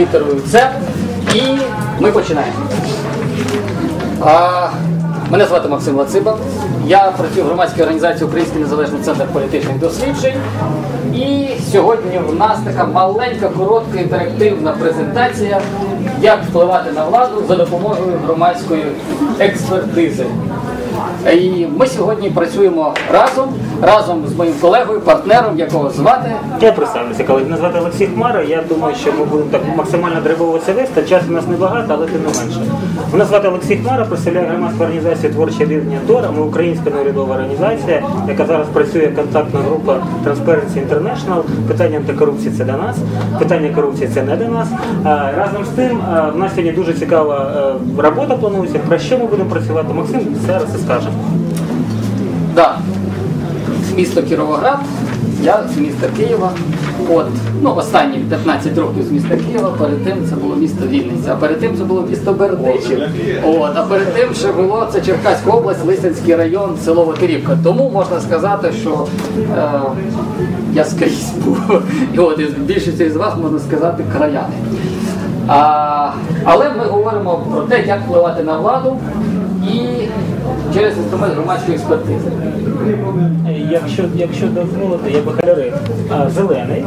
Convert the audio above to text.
літерою С. І ми починаємо. А, мене звати Максим Лациба. Я працюю в громадській організації Український незалежний центр політичних досліджень. І сьогодні в нас така маленька, коротка інтерактивна презентація, як впливати на владу за допомогою громадської експертизи. І ми сьогодні працюємо разом, разом з моїм колегою, партнером, якого звати Я представлюся, коли мене звати Олексій Хмара. Я думаю, що ми будемо так максимально драйвово вести. Часу у нас небагато, але тим не менше. Мене звати Олексій Хмара, представляю громадську організацію Творче рівня Тора. Ми українська неурядова організація, яка зараз працює контактна група Transparency International. Питання антикорупції це до нас, питання корупції це не до нас. Разом з тим, в нас сьогодні дуже цікава е, робота планується. Про що ми будемо працювати? Максим зараз і скаже. Да. Місто Кіровоград, я з міста Києва. От, ну, останні 15 років з міста Києва, перед тим це було місто Вінниця, а перед тим це було місто Бердичів. От, а перед тим ще було це Черкаська область, Лисянський район, село Ватирівка. Тому можна сказати, що е, я скрізь був. І от із більшості з вас можна сказати краяни. А, але ми говоримо про те, як впливати на владу через інструмент громадської експертизи. Якщо, якщо дозволити, я би кольори зелений,